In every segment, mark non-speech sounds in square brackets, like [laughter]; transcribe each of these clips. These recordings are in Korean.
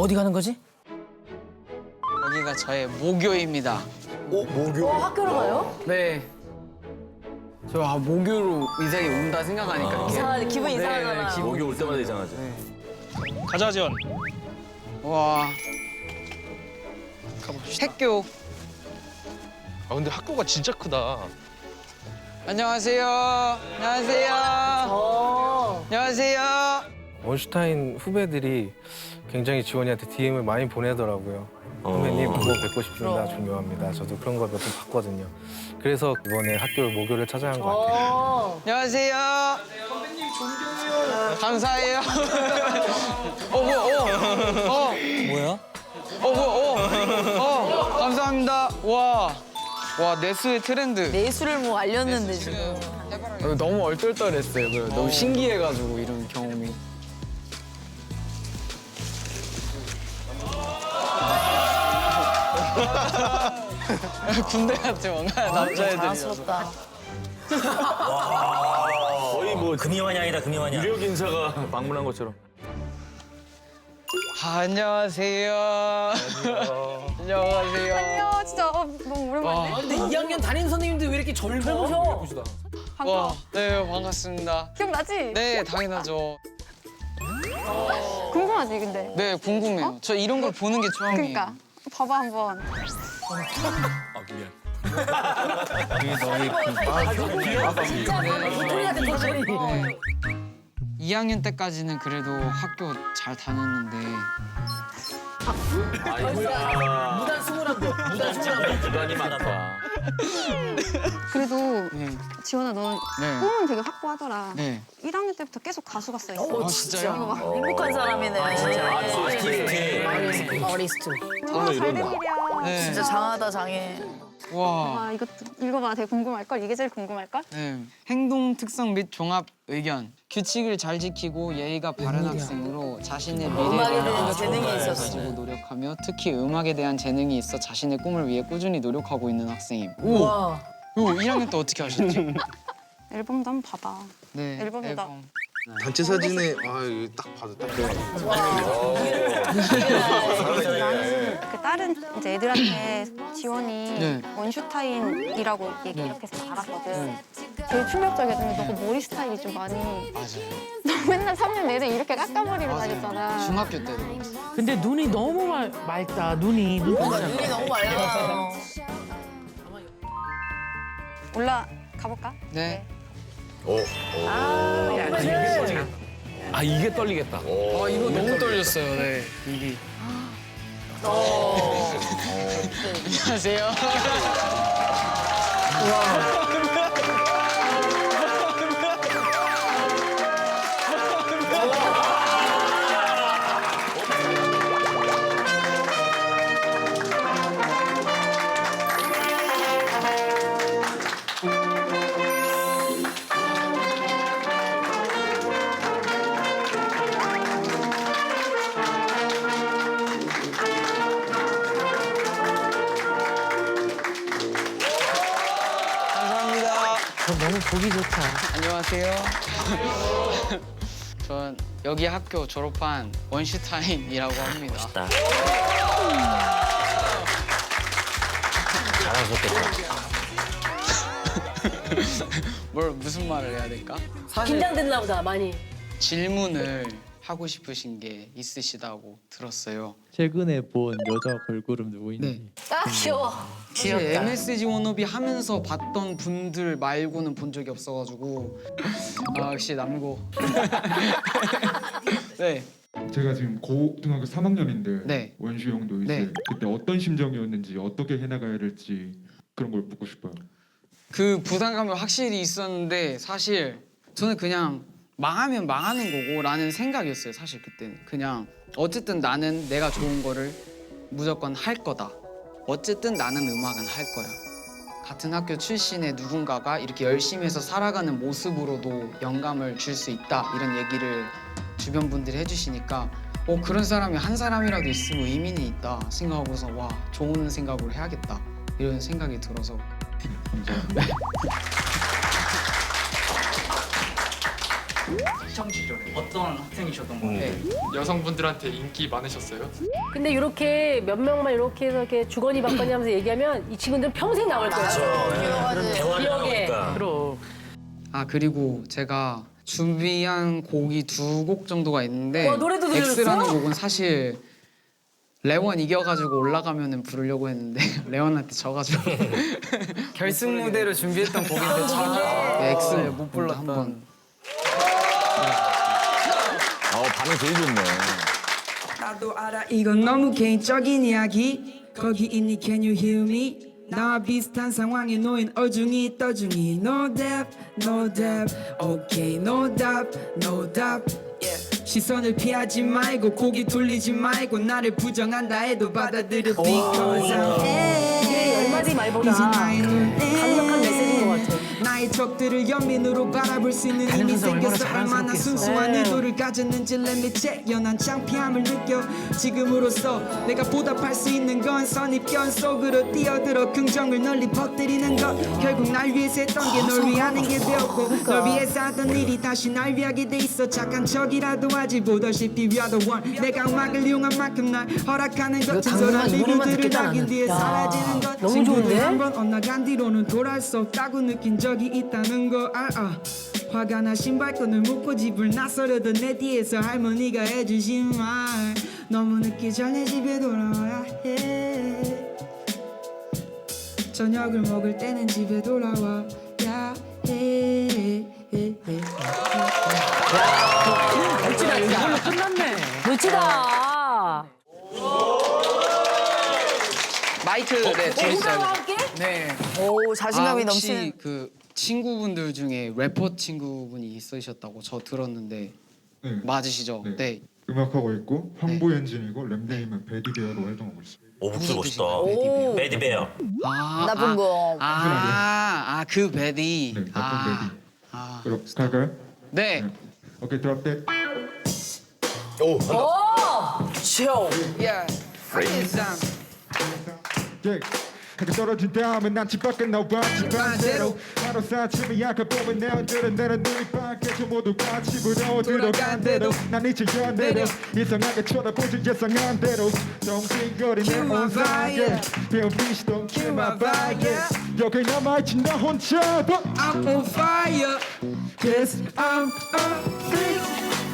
어디 가는 거지? 여기가 저의 모교입니다. 어, 학교로 가요? 네. 저 아, 모교로 이 세계 온다 생각하니까 이렇게. 이상하네. 기분 이상하잖아. 네, 기분 목이 올 때마다 이상하지. 가자 지원. 와. 가봅시다. 학교. 아 근데 학교가 진짜 크다. 안녕하세요. 안녕하세요. 어. 안녕하세요. 원슈타인 후배들이 굉장히 지원이한테 DM을 많이 보내더라고요. 어. 선배님 그거 뵙고 싶습니다. 존경합니다. 저도 그런 걸 몇 번 봤거든요. 그래서 이번에 학교 모교를 찾아간 것 같아요. 어. 안녕하세요. 선배님 존경해요. 감사해요. [laughs] 어, 뭐, 어, 어, 뭐야? 어, 뭐, 어, 어, 감사합니다. 와, 와, 내수의 트렌드. 내수를 뭐 알렸는데 지금. 어, 너무 얼떨떨했어요. 그래서 너무 신기해가지고 이런 경험이. [laughs] 군대 같지 뭔가 남자애들이라서. 자랑스럽다. 거의 뭐 금이환영이다 금이환영. 유력 인사가 방문한 것처럼. 아, 안녕하세요. 안녕하세요. 안녕 진짜 어, 너무 오랜만이네 와, 근데 2학년 담임 선생님들 왜 이렇게 젊어? 반가워 와, 네 반갑습니다. 기억나지? 네 당연하죠. 궁금하지 근데 네 궁금해요. 저 이런 걸 보는 게 처음이에요. 그러니까 봐봐 한번 진짜 도토리 같은 도토리. 2학년 때까지는 그래도 학교 잘 다녔는데 무단 승우란 거. 무단 승우란 거. 부담이 많다. 그래도 네, 지원아 너 네, 꿈은 되게 확고하더라 네. 1학년 때부터 계속 가수가 써 있어 아 진짜요? 봐 행복한 사람이네. 아티스트. 어리스트. 와잘 된 일이야 네. 진짜 장하다 장해. 와. 아 이것도 읽어봐 되게 궁금할걸 이게 제일 궁금할걸 네. 행동 특성 및 종합 의견. 규칙을 잘 지키고 예의가 바른 학생으로 자신의 음악에 미래를 대한 재능이 가지고 있었어. 노력하며 특히 음악에 대한 재능이 있어 자신의 꿈을 위해 꾸준히 노력하고 있는 학생임. 오, 와. 이거 1학년 때 어떻게 하셨지? [laughs] 앨범도 한번 봐봐 네. 앨범이다. 단체 사진에 아 이거 딱 봐도 딱 좋아. [laughs] 나는 그 다른 이제 애들한테 지원이 네. 원슈타인이라고 얘기 이렇게 해서 알았거든 제일 충격적이었던 게 너가 머리 스타일이 좀 많이 맞아요. [laughs] 너 맨날 3년 내내 이렇게 깎아머리로 다녔잖아 중학교 때도 그랬어요. 근데 눈이 너무 말, 맑다. 눈이 눈 눈이 너무 맑아. 올라 가 볼까? 네. 아, 그래. 아 이게 떨리겠다. 아 이거 너무 떨렸어요. 네. 여기. 어. 안녕하세요. [laughs] 감사합니다. 너무 보기 좋다. 안녕하세요. [laughs] 전 여기 학교 졸업한 원슈타인이라고 합니다. 멋있다. 자랑스럽겠다. [laughs] 뭘 무슨 말을 해야 될까? 긴장됐나 보다 많이. 질문을 하고 싶으신 게 있으시다고 들었어요. 최근에 본 여자 걸그룹 누구인지 아 귀여워. 사실 MSG 워너비 하면서 봤던 분들 말고는 본 적이 없어가지고 아 역시 남고. [laughs] 네. 제가 지금 고등학교 3학년인데 네. 원슈 형도 있어요. 네. 그때 어떤 심정이었는지 어떻게 해나가야 될지 그런 걸 묻고 싶어요. 그 부담감이 확실히 있었는데 사실 저는 그냥 망하면 망하는 거고라는 생각이었어요. 사실 그때는 그냥 어쨌든 나는 내가 좋은 거를 무조건 할 거다. 어쨌든 나는 음악은 할 거야. 같은 학교 출신의 누군가가 이렇게 열심히 해서 살아가는 모습으로도 영감을 줄 수 있다 이런 얘기를 주변 분들이 해주시니까 어 그런 사람이 한 사람이라도 있으면 의미는 있다 생각하고서 와 좋은 생각으로 해야겠다 이런 생각이 들어서 [laughs] 학창 시절에 어떤 학생이셨던 것 네. 같아요? 여성분들한테 인기 많으셨어요? 근데 이렇게 몇 명만 이렇게 해서 이렇게 주거니 받거니 하면서 얘기하면 이 친구들은 평생 나올 거야. 대화를 기억에. 나오니까. 그럼. 아 그리고 제가 준비한 곡이 두 곡 정도가 있는데 와, 노래도 들려줬어? X라는 곡은 사실 레원 이겨가지고 올라가면은 부르려고 했는데 [laughs] 레원한테 져가지고 [laughs] 결승 무대로 준비했던 곡인데 저 네, X 못 불렀다 한번 어 반응 제일 좋네. 나도 알아 이건 너무 개인적인 이야기. 거기 있니? Can you hear me? 나와 비슷한 상황에 놓인 어중이 떠중이. No doubt, no doubt Okay, no doubt, no doubt yeah. 시선을 피하지 말고 고개 돌리지 말고 나를 부정한다 해도 받아들여. Because I'm 이게 얼마지 말 적들을 연민으로 바라볼 수 있는 힘이 선수 얼마나. 순수한 네. 의도를 가졌는지 let me check. 연한 창피함을 느껴. 지금으로서 내가 보답할 수 있는 건 선입견 속으로 뛰어들어 긍정을 널리 퍼뜨리는 것. 결국 날 위해서 했던 게 널 위하는 게 되었고 널 위해서 하던 일이 다시 날 위하게 돼 있어. 착한 척이라도 하지 보다시피 we are the one. 내가 음악을 이용한 만큼 날 허락하는 것. 진솔한 리뷰들을 남긴. 뒤에 야, 사라지는 것. 너무 좋은데? 한번 엇나간 뒤로는 돌아올 수 없다고 느낀 적이 있다 는거 알아 화가 나 신발끈을 묶고 집을 나서려던 내 뒤에서 할머니가 해주신 말 너무 늦기 전에 집에 돌아와야 해 저녁을 먹을 때는 집에 돌아와야 해 멋지다, 이걸로 진짜. 끝났네. 멋지다. 마이크 네저 있어요 함께? 네 오 자신감이 아, 혹시 넘치는. 그 친구분들 중에 래퍼 친구분이 있으셨다고 저 들었는데 네. 맞으시죠? 네. 네. 음악하고 있고 황보 엔진이고 랩네임은 베디베어로 활동하고 있어요. 오 목소리 멋있다. 오. 베디베어. 아, 나쁜 거. 아, 아, 그 베디. 네, 나쁜 아, 베디. 아, 그럼 갈까요? 네. 오케이 드랍 때 쇼. 야, 프리즘. 예. 하게 떨어진 다음에 난 집 밖에 나와 집 반대로. 하루 사침이 약해 보면 내 언제는 내는 눈이 빨개져 모두가 집으로 들어간 대로 난 이제 연대로 이상하게 쳐다보지 예상한 대로 정신거리네 on fire. 배운 빛이 don't kill my vibe 여기 남아있지 나 혼자 but I'm on fire. Yes I'm a freak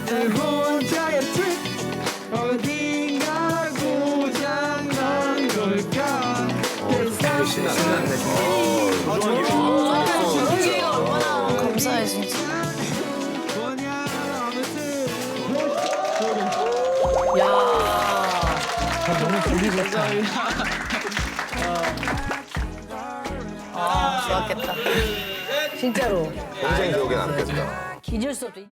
내 혼자 아 좋았겠다. 진짜로. 평생 기억에 남겠다. 잊을 수 없죠.